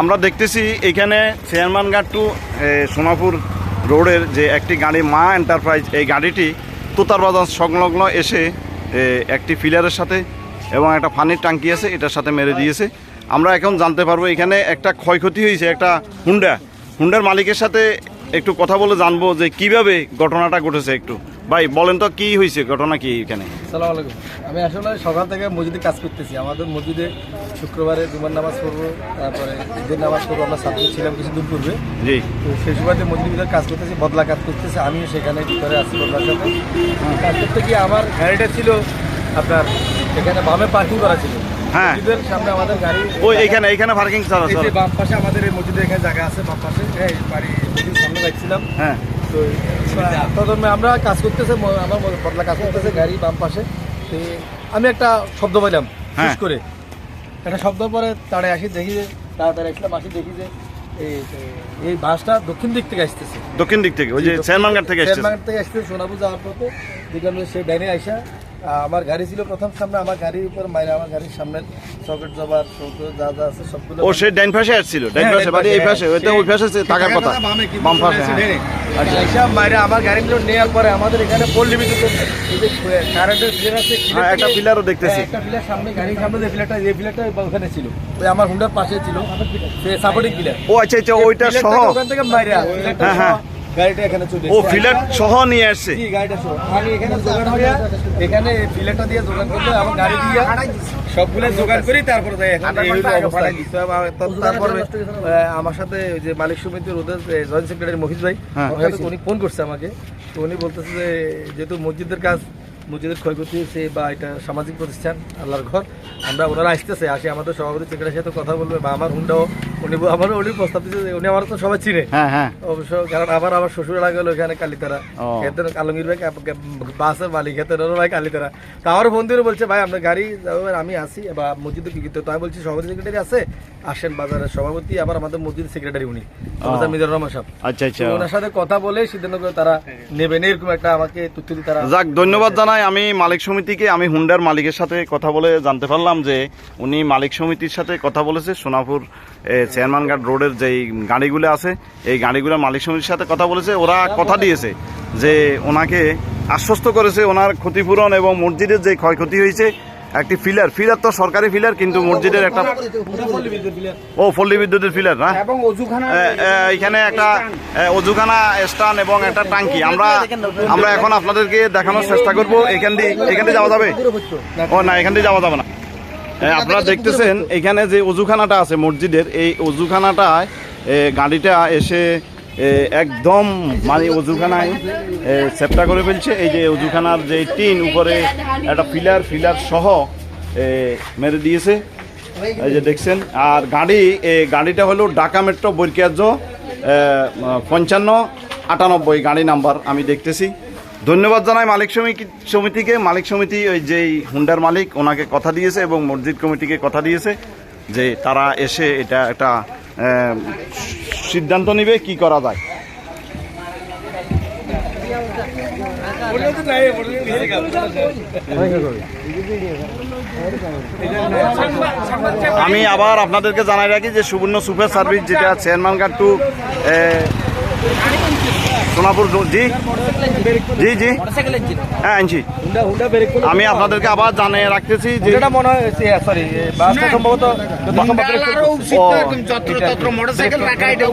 আমরা দেখতেছি এখানে গার্ড টু সোনাপুর রোডের যে একটি গাড়ি মা এন্টারপ্রাইজ, এই গাড়িটি তোতার বাজার সংলগ্ন এসে একটি ফিলারের সাথে এবং একটা ফানির টাঙ্কি আছে, এটার সাথে মেরে দিয়েছে। আমরা এখন জানতে পারব এখানে একটা ক্ষয়ক্ষতি হয়েছে, একটা হুন্ডা। হুন্ডার মালিকের সাথে একটু কথা বলে জানব যে কীভাবে ঘটনাটা ঘটেছে একটু। ভাই বলেন তো কি হয়েছে ঘটনা কি এখানে? সালাম আলাইকুম। আমি আসলে সকাল থেকে মসজিদে কাজ করতেছি। আমাদের মসজিদে শুক্রবারে জুমার নামাজ পড়ব তারপরে ঈদের নামাজ পড়ব আমরা ছাত্র ছিলাম কিছুদিন পূর্বে। জি। তো সেই সুবাদে মসজিদের ভিতরে কাজ করতেছি বদলা কাজ করতেছি। আমিও সেখানে ভিতরে আছি বদলার সাথে। কাজ করতে গিয়ে আমার গাড়িটা ছিল আপনার এখানে বামে পার্কিং করা ছিল। হ্যাঁ। সামনে আমাদের গাড়ি ওই এখানে এখানে পার্কিং বাম পাশে আমাদের এই মসজিদের এখানে জায়গা আছে বাম পাশে। হ্যাঁ বাড়ি সামনে রাখছিলাম। হ্যাঁ। তো তদমে আমরা কাজ করতেছে আমার বদলা কাজ করতেছে গাড়ি বাম পাশে। তো আমি একটা শব্দ পাইলাম হ্যাঁ। করে। একটা শব্দ পরে তাড়ে আসি দেখি যে তাড়াতাড়ি আসলাম আসি দেখি যে এই এই বাসটা দক্ষিণ দিক থেকে আসতেছে। দক্ষিণ দিক থেকে ওই যে থেকে থেকে আসতেছে সোনাপুর যাওয়ার পথে। যেখানে সে ডাইনে আহ, আমার গাড়ি ছিল প্রথম সামনে আমার গাড়ির উপর মাইরে আমার গাড়ির সামনে সকেট জবার চৌকো যা যা আছে সবগুলো ও সে ডাইন পাশে আসছিল ডাইন হ্যাঁ, পাশে বাড়ি এই পাশে, পাশে ওইটা ওই পাশে আছে থাকার কথা বাম পাশে হ্যাঁ। আচ্ছা। হিসাব মাইরে আমার গাড়িগুলো নেওয়ার পরে আমাদের এখানে পল্লী বিদ্যুৎ এই যে কারেন্টের ফিলার আছে হ্যাঁ, একটা পিলারও দেখতেছি। হ্যাঁ, একটা পিলার সামনে গাড়ির সামনে যে পিলারটা এই পিলারটা ওখানে ছিল। ওই আমার হুন্ডার পাশে ছিল। সে সাপোর্টিং পিলার ও আচ্ছা আচ্ছা ওইটা সহ। ওখান থেকে মাইরা হ্যাঁ, হ্যাঁ। গাড়িটা এখানে চলে ও। ফিলার সহ নিয়ে আসছে জি, গাড়িটা সহ। আমি এখানে জোগাড় হইয়া এখানে ফিলারটা দিয়ে জোগাড় আমার গাড়ি দিয়ে সবগুলো জোগাড় করি তারপরে যাই এখন এই অবস্থা। তো আমার- তারপরে আমার সাথে ওই যে মালিক সমিতির ওদের জয়েন্ট সেক্রেটারি মহিজ ভাই হ্যাঁ। উনি ফোন করছে আমাকে তো উনি বলতেছে যে যেহেতু মসজিদের কাজ মসজিদের ক্ষয়ক্ষতি হয়েছে বা এটা সামাজিক প্রতিষ্ঠান আল্লাহর ঘর আমরা ওনারা আসতেছে আসি আমাদের সভাপতি সেক্রেটারির সাথে কথা বলবে বা আমার হুন্ডাও উনি আমার উনি প্রস্তাব দিচ্ছে উনি আমার তো সবাই চিনে। হ্যাঁ হ্যাঁ। অবশ্য কারণ আবার আমার শ্বশুর লাগা হলো এখানে কালিতারা। খেতেন আলমগীর ভাই কাপ- কাপ- বাসের মালিক খেতেন ভাই কালিতারা। তো আমার ফোন দিয়ে বলছে ভাই আপনার গাড়ি আমি আসি। বা মসজিদে কি তো আমি বলছি সভাপতি সেক্রেটারি আছে আসেন বাজারের সভাপতি আবার আমাদের মসজিদ সেক্রেটারি উনি আমাদের রহমান সাহেব। আচ্ছা আচ্ছা। ওনার সাথে কথা বলে সিদ্ধান্ত করে তারা নেবেন এরকম একটা আমাকে তথ্য দিয়ে তারা যাক ধন্যবাদ জানাই। আমি মালিক সমিতিকে আমি হুন্ডার মালিকের সাথে কথা বলে জানতে পারলাম যে উনি মালিক সমিতির সাথে কথা বলেছে সোনাপুর চেয়ারম্যানঘাট রোডের যেই গাড়িগুলো আছে এই গাড়িগুলো মালিক সমিতির সাথে কথা বলেছে ওরা কথা দিয়েছে যে ওনাকে আশ্বস্ত করেছে ওনার ক্ষতিপূরণ এবং মসজিদের যে ক্ষয়ক্ষতি হয়েছে একটি ফিলার ফিলার তো সরকারি ফিলার কিন্তু মসজিদের একটা ও পল্লী বিদ্যুতের ফিলার না? এখানে একটা অজুখানা স্টান এবং একটা টাঙ্কি আমরা আমরা এখন আপনাদেরকে দেখানোর চেষ্টা করব এখান দিয়ে এখান দিয়ে যাওয়া যাবে? ও না এখান দিয়ে যাওয়া যাবে না। আপনারা দেখতেছেন এখানে যে অজুখানাটা আছে মসজিদের এই অজুখানাটায় এ, গাড়িটা এসে একদম মানে অজুখানায় সেপটা করে ফেলছে। এই যে অজুখানার যে টিন উপরে একটা ফিলার ফিলার সহ এ, মেরে দিয়েছে। এই যে দেখছেন আর গাড়ি এই গাড়িটা হলো ঢাকা মেট্রো বৈরকিয়াজ পঞ্চান্ন আটানব্বই গাড়ি নাম্বার আমি দেখতেছি। ধন্যবাদ জানাই মালিক সমিতি সমিতিকে। মালিক সমিতি ওই যেই হুন্ডার মালিক, ওনাকে কথা দিয়েছে এবং মসজিদ কমিটিকে কথা দিয়েছে যে তারা এসে এটা একটা সিদ্ধান্ত নেবে কি করা যায়। আমি আবার আপনাদেরকে জানাই রাখি যে সুবর্ণ সুপার সার্ভিস যেটা চেয়ারম্যানঘাট টু সোনাপুর জি? জি জি। হ্যাঁ আনছি। আমি আপনাদেরকে আবার জানিয়ে রাখতেছি যে মনে হয় সরি সম্ভবত মোটরসাইকেল রাখা এটা